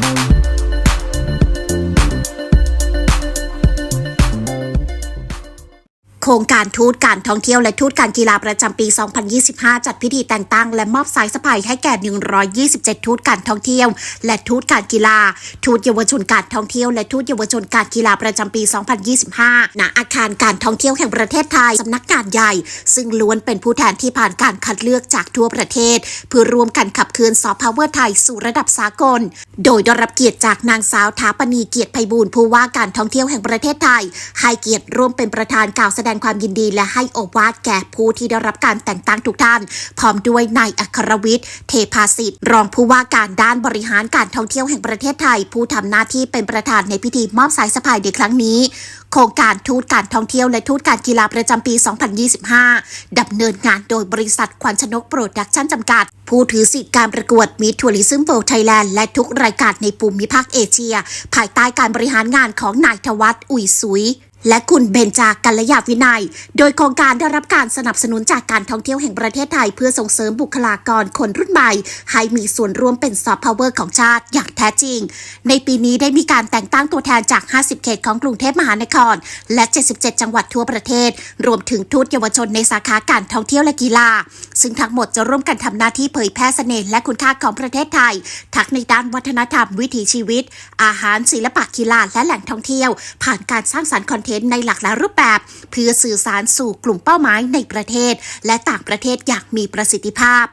โรงการทูตการท่องเที่ยวและทูตการกีฬาประจำปี 2025 จัดพิธีแต่งตั้ง และมอบสายสะพายให้แก่ 127 ทูตการท่องเที่ยว และทูตการกีฬา ทูตเยาวชนการท่องเที่ยว และทูตเยาวชนการกีฬาประจำปี 2025 ณ อาคารการท่องเที่ยวแห่งประเทศไทยสำนักงานใหญ่ ซึ่งล้วนเป็นผู้แทนที่ผ่านการคัดเลือกจากทั่วประเทศ เพื่อร่วมกันขับเคลื่อนซอฟต์พาวเวอร์ไทยสู่ระดับสากล โดยได้รับเกียรติจากนางสาวถาปณีเกียรติไพบูลผู้ว่าการท่องเที่ยวแห่งประเทศไทยให้เกียรติร่วมเป็นประธานกล่าวแสดงความยินดีและให้โอวาทแก่ผู้ที่ได้รับการแต่งตั้งทุกท่าน พร้อมด้วยนายอัครวิทย์ เทพาสิทธิ์ รองผู้ว่าการด้านบริหารการท่องเที่ยวแห่งประเทศไทย ผู้ทำหน้าที่เป็นประธานในพิธีมอบสายสะพายในครั้งนี้โครงการทูตการท่องเที่ยวและทูตการกีฬาประจำปี 2025 ดำเนินงานโดยบริษัทควันชนกโปรดักชั่นจำกัด ผู้ถือสิทธิการประกวดมีทัวริซึมโปรไทยแลนด์และทุกรายการในภูมิภาคเอเชีย ภายใต้การบริหารงานของนายทวัฒน์อุยสุย และคุณเบญจากัลยาวินัย โดยโครงการได้รับการสนับสนุนจากการท่องเที่ยวแห่งประเทศไทย เพื่อส่งเสริมบุคลากรคนรุ่นใหม่ ให้มีส่วนร่วมเป็นซอฟต์พาวเวอร์ของชาติอย่างแท้จริง ในปีนี้ได้มีการแต่งตั้งตัวแทนจาก 50 เขตของกรุงเทพมหานคร และ 77 จังหวัดทั่วประเทศ รวมถึงทูตเยาวชนในสาขาการท่องเที่ยวและกีฬา ซึ่งทั้งหมดจะร่วมกันทำหน้าที่เผยแพร่เสน่ห์และคุณค่าของประเทศไทย ทั้งในด้านวัฒนธรรมวิถีชีวิต อาหารศิลปะกีฬาและแหล่งท่องเที่ยว ผ่านการสร้างสรรค์คอนเทนต์ในหลากหลายรูปแบบ เพื่อสื่อสารสู่กลุ่มเป้าหมายในประเทศ และต่างประเทศอย่างมีประสิทธิภาพ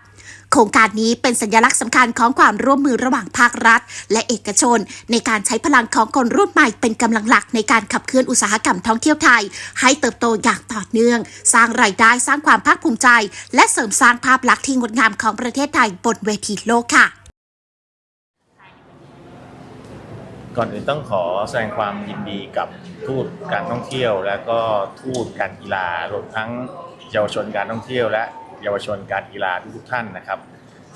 โครงการนี้เป็นสัญลักษณ์สำคัญของความร่วมมือระหว่างภาครัฐ และเอกชน ในการใช้พลังของคนรุ่นใหม่เป็นกำลังหลักในการขับเคลื่อนอุตสาหกรรมท่องเที่ยวไทย ให้เติบโตอย่างต่อเนื่อง สร้างรายได้สร้างความภาคภูมิใจ และเสริมสร้างภาพลักษณ์ที่งดงามของประเทศไทยบนเวทีโลกค่ะ ก่อนอื่นต้องขอแสดงความยินดีกับทูตการท่องเที่ยว และก็ทูตการกีฬารวมทั้งเยาวชนการท่องเที่ยว และเยาวชนการกีฬาทุกท่านนะครับ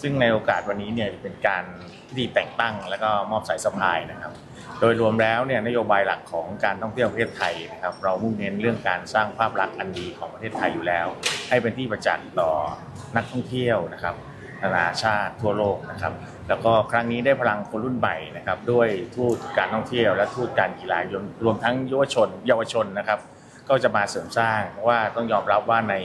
ซึ่งในโอกาสวันนี้เนี่ยเป็นการพิธีแต่งตั้ง และก็มอบสายสะพายนะครับ โดยรวมแล้วเนี่ยนโยบายหลักของการท่องเที่ยวประเทศไทยนะครับ เรามุ่งเน้นเรื่องการสร้างภาพลักษณ์อันดีของประเทศไทยอยู่แล้ว ให้เป็นที่ประจักษ์ต่อนักท่องเที่ยวนะครับ นานาชาติทั่วโลกนะครับ แล้วก็ครั้งนี้ได้พลังคนรุ่นใหม่นะครับด้วยทูตการท่องเที่ยว และทูตการกีฬารวมรวมทั้งเยาวชนเยาวชนนะครับ ก็จะมาเสริมสร้างเพราะว่าต้องยอมรับว่าใน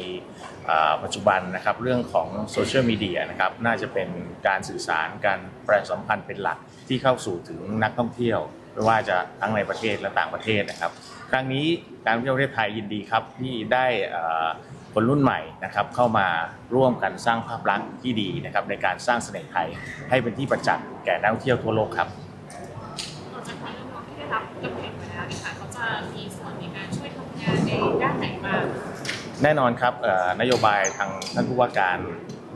ปัจจุบันนะครับเรื่องของโซเชียลมีเดียนะครับน่าจะเป็นการสื่อสารการประชาสัมพันธ์เป็นหลักที่เข้าสู่ถึงนักท่องเที่ยวไม่ว่าจะทั้งในประเทศและต่างประเทศนะครับ ครั้งนี้การท่องเที่ยวประเทศไทยยินดีครับที่ได้อ่า คนรุ่นใหม่นะครับเข้ามาร่วมกันสร้างภาพลักษณ์ที่ดีนะครับในการสร้างเสน่ห์ไทยให้เป็นที่ประจักษ์แก่นักท่องเที่ยวทั่วโลกครับต่อจากนี้น้องๆที่ได้รับตำแหน่งมาแล้วเนะคะเขาจะมีส่วนในการช่วยทำงานในด้านไหนบ้างแน่นอนครับเอ่อนโยบายทางท่านผู้ว่าการ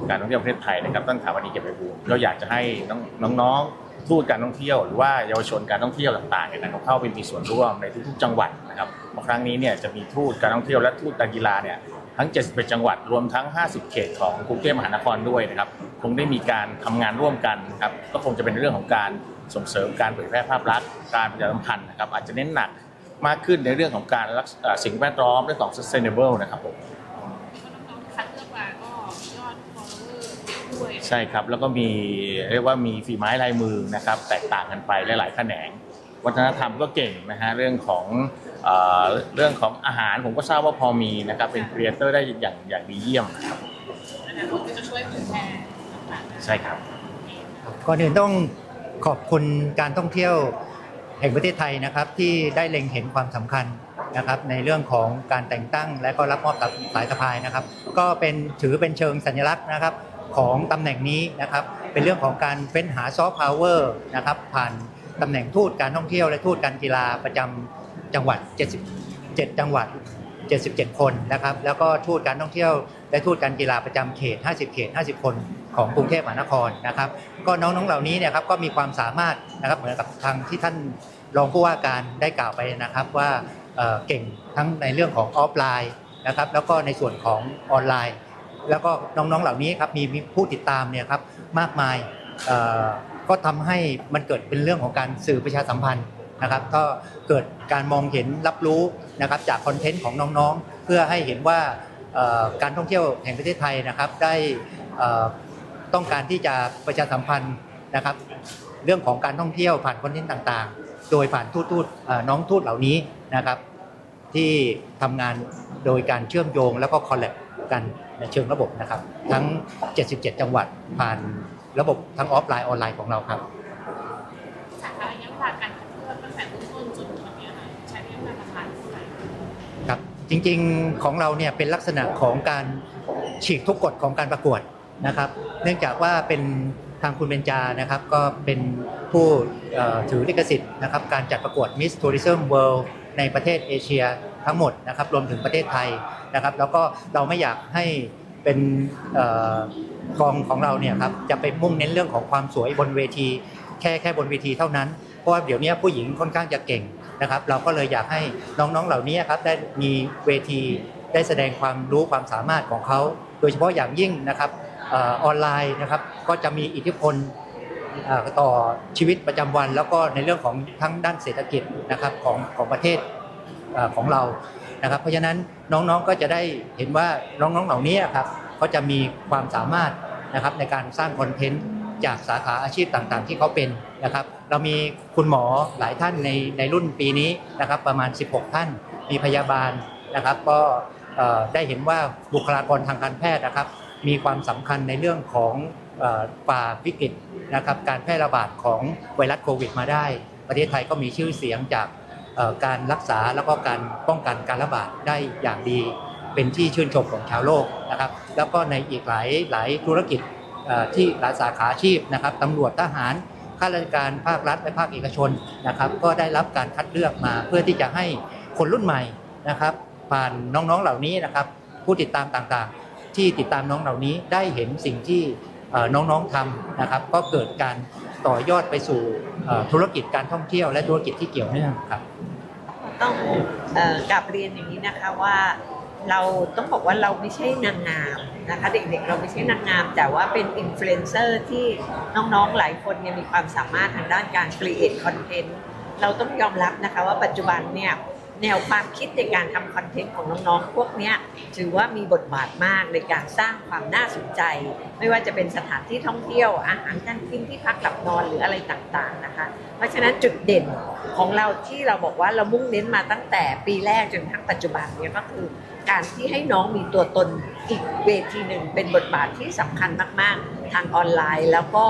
การท่องเที่ยวประเทศไทยนะครับท่านถาวนีเก็บไปบูลย์ก็อยากจะให้น้องน้องๆทูตการท่องเที่ยว หรือว่าเยาวชนการท่องเที่ยวต่างๆเนี่ยนะครับเข้าไปมีส่วนร่วมในทุกๆ จังหวัดนะครับเพราะครั้งนี้เนี่ยจะมีทูตการท่องเที่ยวและทูตการกีฬาเนี่ย ทั้ง 71 จังหวัดรวมทั้ง 50 เขตของกรุงเทพมหานครด้วยนะครับ คงได้มีการทำงานร่วมกันครับก็คงจะเป็นเรื่องของการส่งเสริมการเผยแพร่ภาพลักษณ์การประชาสัมพันธ์นะครับอาจจะเน้นหนักมากขึ้นในเรื่องของการรักสิ่งแวดล้อมเรื่องของ sustainable นะครับผมใช่ครับ แล้วก็มีเรียกว่ามีฝีไม้ลายมือนะครับ แตกต่างกันไปหลายๆแขนง วัฒนธรรมก็เก่งนะฮะเรื่องของเอ่อเรื่องของอาหารผมก็ทราบว่าพอมีนะครับเป็นครีเอเตอร์ได้อย่างอย่างดีเยี่ยมนะครับอนาคตก็จะช่วยเผยแพร่ต่างๆใช่ครับก่อนอื่นต้องขอบคุณการท่องเที่ยวแห่งประเทศไทยนะครับที่ได้เล็งเห็นความสำคัญนะครับในเรื่องของการแต่งตั้งและก็รับมอบสายสะพายนะครับ ก็เป็นถือเป็นเชิงสัญลักษณ์นะครับของตำแหน่งนี้นะครับเป็นเรื่องของการเฟ้นหาซอฟต์พาวเวอร์นะครับผ่าน ตำแหน่งทูตการท่องเที่ยวและทูตการกีฬาประจำจังหวัด 77 จังหวัด 77 คนนะครับ แล้วก็ทูตการท่องเที่ยวและทูตการกีฬาประจำเขต 50 เขต 50 คนของกรุงเทพมหานครนะครับ ก็น้องๆเหล่านี้เนี่ยครับก็มีความสามารถนะครับเหมือนกับทางที่ท่านรองผู้ว่าการได้กล่าวไปนะครับว่าเเก่งทั้งในเรื่องของออฟไลน์นะครับ แล้วก็ในส่วนของออนไลน์ แล้วก็น้องๆเหล่านี้ครับมีผู้ติดตามเนี่ยครับมากมาย ก็ทำให้มันเกิดเป็นเรื่องของการสื่อประชาสัมพันธ์นะครับก็เกิดการมองเห็นรับรู้นะครับจากคอนเทนต์ของน้องๆ เพื่อให้เห็นว่าการท่องเที่ยวแห่งประเทศไทยนะครับได้ต้องการที่จะประชาสัมพันธ์นะครับ เรื่องของการท่องเที่ยวผ่านคอนเทนต์ต่างๆ โดยผ่านทูตทูตน้องทูตเหล่านี้นะครับ ที่ทำงานโดยการเชื่อมโยงแล้วก็คอลแลบกันในเชิงระบบนะครับ ทั้ง 77 จังหวัดผ่าน ระบบทั้งออฟไลน์ออนไลน์ของเราครับสาขาระยะเวลาการคัดเลือกตั้งแต่เริ่มต้นจนถึงวันนี้ค่ะใช้ระยะเวลาประมาณเท่าไหร่ครับจริงๆของเราเนี่ยเป็นลักษณะของการฉีกทุกกฎของการประกวดนะครับ เนื่องจากว่าเป็นทางคุณเบญจานะครับ ก็เป็นผู้เอ่อถือลิขสิทธิ์นะครับ การจัดประกวด Miss Tourism World ในประเทศเอเชียทั้งหมดนะครับ รวมถึงประเทศไทยนะครับ แล้วก็เราไม่อยากให้เป็นเอ่อ กองของเราเนี่ยครับจะไปมุ่งเน้นเรื่องของความสวยบนเวที แค่แค่บนเวทีเท่านั้น เพราะว่าเดี๋ยวนี้ผู้หญิงค่อนข้างจะเก่งนะครับ เราก็เลยอยากให้น้องๆเหล่านี้ครับได้มีเวทีได้แสดงความรู้ความสามารถของเขา โดยเฉพาะอย่างยิ่งนะครับออนไลน์นะครับก็จะมีอิทธิพลต่อชีวิตประจำวัน แล้วก็ในเรื่องของทั้งด้านเศรษฐกิจนะครับของของประเทศของเรานะครับ เพราะฉะนั้นน้องๆก็จะได้เห็นว่าน้องๆเหล่านี้ครับ เขาจะมีความสามารถนะครับในการสร้างคอนเทนต์จากสาขาอาชีพต่างๆ ที่เขาเป็นนะครับ เรามีคุณหมอหลายท่านในในรุ่นปีนี้นะครับประมาณ 16 ท่าน มีพยาบาลนะครับ ก็ได้เห็นว่าบุคลากรทางการแพทย์นะครับ มีความสำคัญในเรื่องของเอ่อฝ่าวิกฤตนะครับการแพร่ระบาดของไวรัสโควิด มาได้ ประเทศไทยก็มีชื่อเสียงจากการรักษาแล้วก็การป้องกันการระบาดได้อย่างดี เป็นที่ชื่นชมของชาวโลกนะครับ แล้วก็ในอีกหลายหลายธุรกิจที่หลายสาขาอาชีพนะครับตำรวจทหารข้าราชการภาครัฐและภาคเอกชนนะครับ ก็ได้รับการคัดเลือกมาเพื่อที่จะให้คนรุ่นใหม่นะครับ ผ่านน้องๆเหล่านี้นะครับ ผู้ติดตามต่างๆ ที่ติดตามน้องเหล่านี้ได้เห็นสิ่งที่น้องๆทำนะครับ ก็เกิดการต่อยอดไปสู่ธุรกิจการท่องเที่ยวและธุรกิจที่เกี่ยวเนื่องครับต้องกลับเรียนอย่างนี้นะคะว่า เราต้องบอกว่าเราไม่ใช่นางงามนะคะเด็กๆเราไม่ใช่นางงาม แต่ว่าเป็นอินฟลูเอนเซอร์ที่น้องๆหลายคนเนี่ยมีความสามารถทางด้านการ create content เราต้องยอมรับนะคะว่าปัจจุบันเนี่ยแนวความคิดในการทำคอนเทนต์ของน้องๆ พวกนี้ถือว่ามีบทบาทมากในการสร้างความน่าสนใจ ไม่ว่าจะเป็นสถานที่ท่องเที่ยวอาหารการกินที่พักหลับนอนหรืออะไรต่างๆนะคะ เพราะฉะนั้นจุดเด่น ของเราที่เราบอกว่าเรามุ่งเน้นมาตั้งแต่ปีแรกจนทั้งปัจจุบันเนี่ยก็คือ การที่ให้น้องมีตัวตนอีกเวทีหนึ่งเป็นบทบาทที่สำคัญมาก ๆ ทางออนไลน์ แล้วก็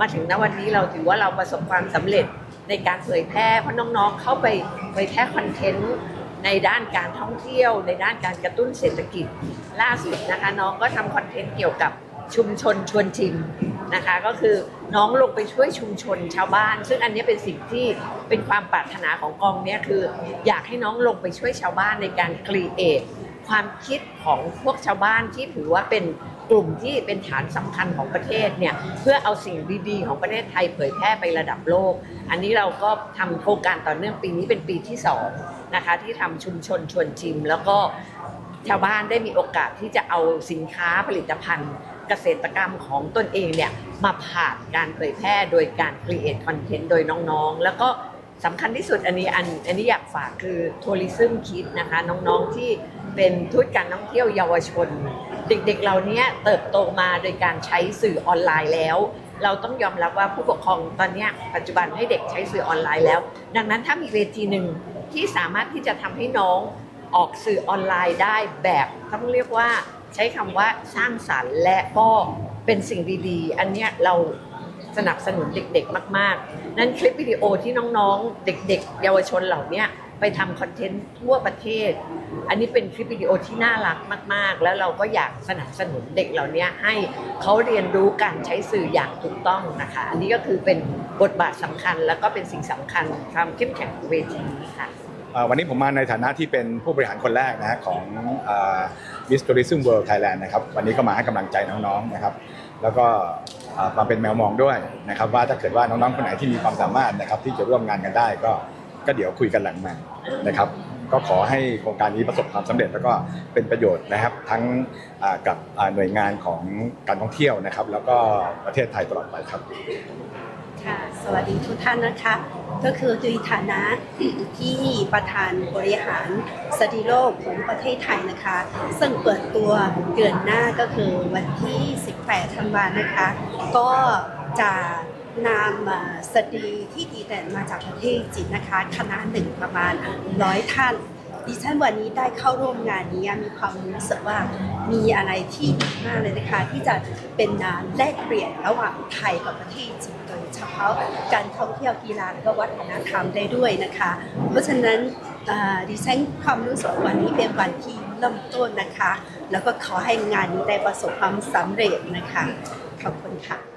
มาถึงณวันนี้เราถือว่าเราประสบความสำเร็จในการเผยแพร่เพราะน้องๆ เข้าไปเผยแพร่คอนเทนต์ในด้านการท่องเที่ยว ในด้านการกระตุ้นเศรษฐกิจล่าสุดนะคะน้องก็ทำคอนเทนต์เกี่ยวกับชุมชนชวนชิม นะคะ ก็คือน้องลงไปช่วยชุมชนชาวบ้าน ซึ่งอันนี้เป็นสิ่งที่เป็นความปรารถนาของกองเนี้ยคือ อยากให้น้องลงไปช่วยชาวบ้านในการครีเอทความคิดของพวกชาวบ้านที่ถือว่าเป็นกลุ่มที่เป็นฐานสำคัญของประเทศเนี่ยเพื่อเอาสิ่งดีๆ ของประเทศไทยเผยแพร่ไประดับโลก อันนี้เราก็ทำโครงการต่อเนื่องปีนี้เป็นปีที่สองนะคะที่ทำชุมชนชวนชิม แล้วก็ชาวบ้านได้มีโอกาสที่จะเอาสินค้าผลิตภัณฑ์ เกษตรกรรมของตนเองเนี่ยมาผ่านการเผยแพร่โดยการ create content โดยน้องๆ แล้วก็สำคัญที่สุดอันนี้อันอันนี้อยากฝากคือ tourism kit นะคะน้องๆที่เป็นทูตการท่องเที่ยวเยาวชน เด็กๆเหล่านี้เติบโตมาโดยการใช้สื่อออนไลน์แล้ว เราต้องยอมรับว่าผู้ปกครองตอนนี้ปัจจุบันให้เด็กใช้สื่อออนไลน์แล้ว ดังนั้นถ้ามีเวทีหนึ่งที่สามารถที่จะทำให้น้องออกสื่อออนไลน์ได้แบบต้องเรียกว่า ใช้คำว่าสร้างสรรค์และก็เป็นสิ่งดีๆ อันเนี้ยเราสนับสนุนเด็กๆ มาก ๆ นั้นคลิปวิดีโอที่น้องๆ เด็ก ๆ เยาวชนเหล่านี้ไปทำคอนเทนต์ทั่วประเทศ อันนี้เป็นคลิปวิดีโอที่น่ารักมาก ๆ แล้วเราก็อยากสนับสนุนเด็กเหล่านี้ให้เขาเรียนรู้การใช้สื่ออย่างถูกต้องนะคะ อันนี้ก็คือเป็นบทบาทสำคัญแล้วก็เป็นสิ่งสำคัญความเข้มแข็งของเวทีนี้ค่ะ วันนี้ผมมาในฐานะที่เป็นผู้บริหารคนแรกนะฮะของวิส Tourism World Thailand นะครับวันนี้ก็มาให้กำลังใจน้องๆนะครับ แล้วก็มาเป็นแมวมองด้วยนะครับ ว่าถ้าเกิดว่าน้องๆคนไหนที่มีความสามารถนะครับ ที่จะร่วมงานกันได้ก็ก็เดี๋ยวคุยกันหลังม่นะครับ ก็ขอให้โครงการนี้ประสบความสำเร็จแล้วก็เป็นประโยชน์นะครับ ทั้งกับหน่วยงานของการท่องเที่ยวนะครับ แล้วก็ประเทศไทยตลอดไปครับ ค่ะสวัสดีทุกท่านนะคะ ก็คือในฐานะที่ประธานบริหารสติโลกของประเทศไทยนะคะ ซึ่งเปิดตัวเดือนหน้าก็คือวันที่ 18 ธันวานะคะ ก็จะนามเอ่อสตรีที่ดีเด่นมาจากประเทศจีนนะคะ คณะหนึ่งประมาณร้อยท่าน ดิฉันวันนี้ได้เข้าร่วมงานนี้มีความรู้สึกว่ามีอะไรที่ดีมากเลยนะคะที่จะเป็นงานแลกเปลี่ยนระหว่างไทยกับประเทศจีนโดยเฉพาะการท่องเที่ยวกีฬาและก็วัฒนธรรมได้ด้วยนะคะ เพราะฉะนั้นดิฉันความรู้สึกวันนี้เป็นวันที่เริ่มต้นนะคะ แล้วก็ขอให้งานนี้ได้ประสบความสำเร็จนะคะขอบคุณค่ะ